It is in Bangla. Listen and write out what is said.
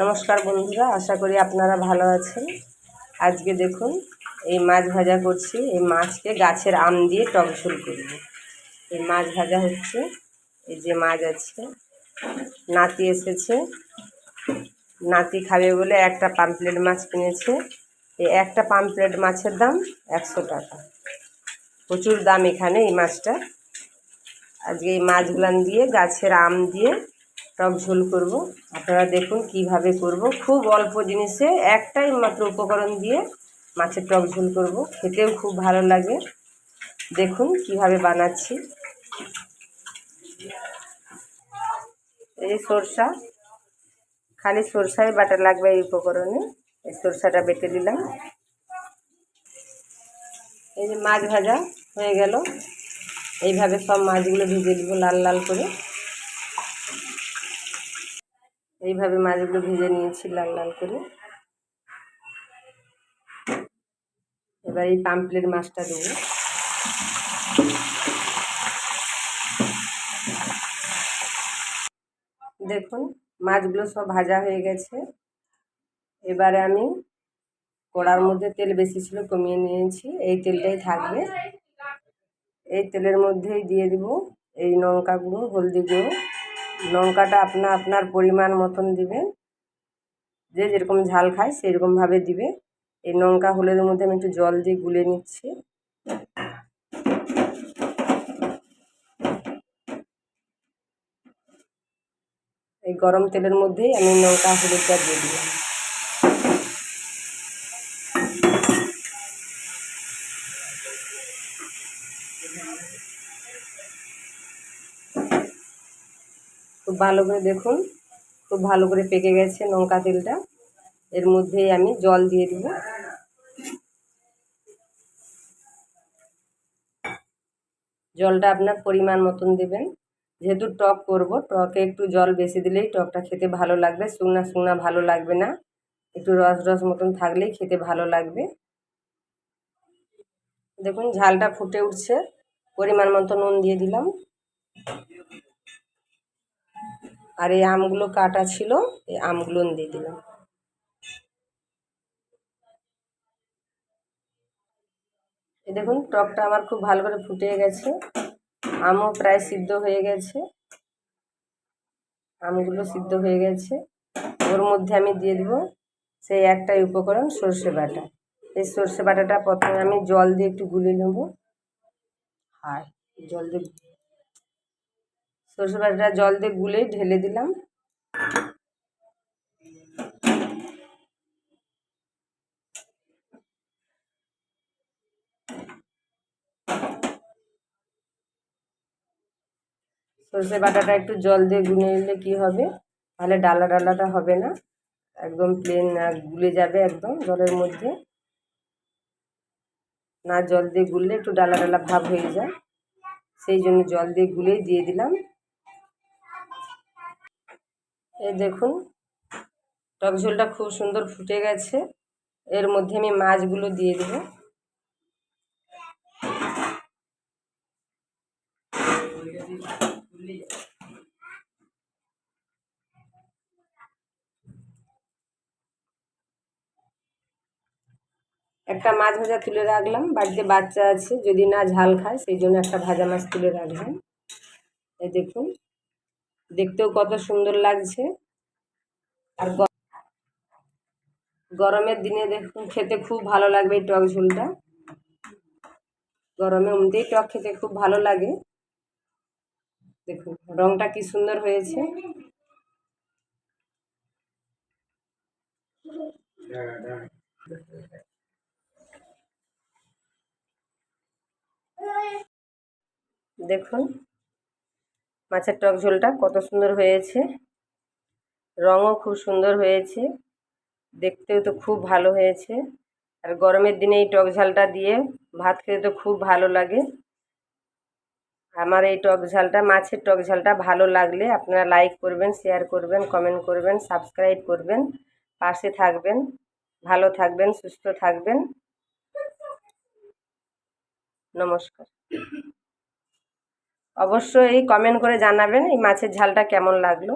নমস্কার বন্ধুরা, আশা করি আপনারা ভালো আছেন। আজকে দেখুন, এই মাছ ভাজা করছি। এই মাছকে গাছের আম দিয়ে টক ঝোল করব। এই মাছ ভাজা হচ্ছে, এই যে মাছ আছে। নাতি এসেছে। নাতি খাবে বলে একটা পাম্পলেট মাছ কিনেছে। এই একটা পাম্পলেট মাছের দাম একশো টাকা। প্রচুর দাম এখানে এই মাছটা। আজকে এই মাছগুলান দিয়ে গাছের আম দিয়ে টক ঝোল করব। আপনারা দেখুন কীভাবে করব। খুব অল্প জিনিসে একটাই মাত্র উপকরণ দিয়ে মাছের টক ঝোল করব। খেতেও খুব ভালো লাগে। দেখুন কীভাবে বানাচ্ছি। এই সরষা, খালি সরষায় বাটা লাগবে এই উপকরণে। এই সরষাটা বেটে দিলাম এই যে মাছ ভাজা হয়ে গেল। এইভাবে সব মাছগুলো ভেজে দিব লাল লাল করে। এইভাবে মাছগুলো ভেজে নিয়েছি লাল লাল করে। এবার এই পাম্পলেট মাছটা দেবো। দেখুন, মাছগুলো সব ভাজা হয়ে গেছে। এবারে আমি কড়ার মধ্যে তেল বেশি ছিল কমিয়ে নিয়েছি। এই তেলটাই থাকবে। এই তেলের মধ্যেই দিয়ে দিব এই লঙ্কা গুঁড়ো, হলদি গুঁড়ো। লঙ্কাটা আপনার আপনার পরিমাণ মতন দিবেন যে যেরকম ঝাল খায় সেরকমভাবে দিবে। এই লঙ্কা হলুদের মধ্যে আমি একটু জল দিয়ে গুলে নিচ্ছি। এই গরম তেলের মধ্যেই আমি লঙ্কা, হলুদটা দিয়ে দিলাম। খুব ভালো করে দেখুন। খুব ভালো করে পেকে গেছে লঙ্কা তেলটা। এর মধ্যেই আমি জল দিয়ে দিব। জলটা আপনার পরিমাণ মতন দেবেন। যেহেতু টক করব, টকে একটু জল বেশি দিলেই টকটা খেতে ভালো লাগবে। শুকনা শুকনা ভালো লাগবে না। একটু রস রস মতন থাকলেই খেতে ভালো লাগবে। দেখুন, ঝালটা ফুটে উঠছে। পরিমাণ মতো নুন দিয়ে দিলাম। আর এই আমগুলো কাটা ছিল, এই আমগুলো দিয়ে দিলাম। এই দেখুন, টকটা আমার খুব ভালো করে ফুটে গেছে। আমও প্রায় সিদ্ধ হয়ে গেছে। আমগুলো সিদ্ধ হয়ে গেছে। ওর মধ্যে আমি দিয়ে দেবো সেই একটাই উপকরণ, সর্ষে বাটা। এই সর্ষে বাটাটা প্রথমে আমি জল দিয়ে একটু গুলে নেব। আর জল দিয়ে সর্ষে বাটাটা জল দিয়ে গুলে ঢেলে দিলাম। সর্ষে বাটাটা একটু জল দিয়ে গুলে নিলে কী হবে? তাহলে ডালা ডালাটা হবে না। একদম প্লেন গুলে যাবে একদম জলের মধ্যে। না জল দিয়ে গুললে একটু ডালা ডালা ভাব হয়ে যায়। সেই জন্য জল দিয়ে গুলেই দিয়ে দিলাম। এই দেখুন, টক ঝোলটা খুব সুন্দর ফুটে গেছে। এর মধ্যে আমি মাছগুলো দিয়ে দেবো। একটা মাছ ভাজা তুলে রাখলাম, বাড়িতে বাচ্চা আছে, যদি না ঝাল খায়, সেই জন্য একটা ভাজা মাছ তুলে রাখলাম। এই দেখুন। দেখতেও কত সুন্দর লাগছে। আর গরমের দিনে দেখুন খেতে খুব ভালো লাগবে এই টক ঝোলটা। গরমে এমনিতেই টক খেতে খুব ভালো লাগে। দেখুন, রংটা কি সুন্দর হয়েছে। দেখুন। মাছের টক ঝোলটা কত সুন্দর হয়েছে। রঙও খুব সুন্দর হয়েছে। দেখতেও তো খুব ভালো হয়েছে। আর গরমের দিনে এই টক ঝালটা দিয়ে ভাত খেতে তো খুব ভালো লাগে। আমার এই টক ঝালটা, মাছের টক ঝালটা ভালো লাগলে আপনারা লাইক করবেন শেয়ার করবেন কমেন্ট করবেন সাবস্ক্রাইব করবেন, পাশে থাকবেন, ভালো থাকবেন, সুস্থ থাকবেন। নমস্কার। অবশ্যই কমেন্ট করে জানাবেন এই মাছের ঝালটা কেমন লাগল।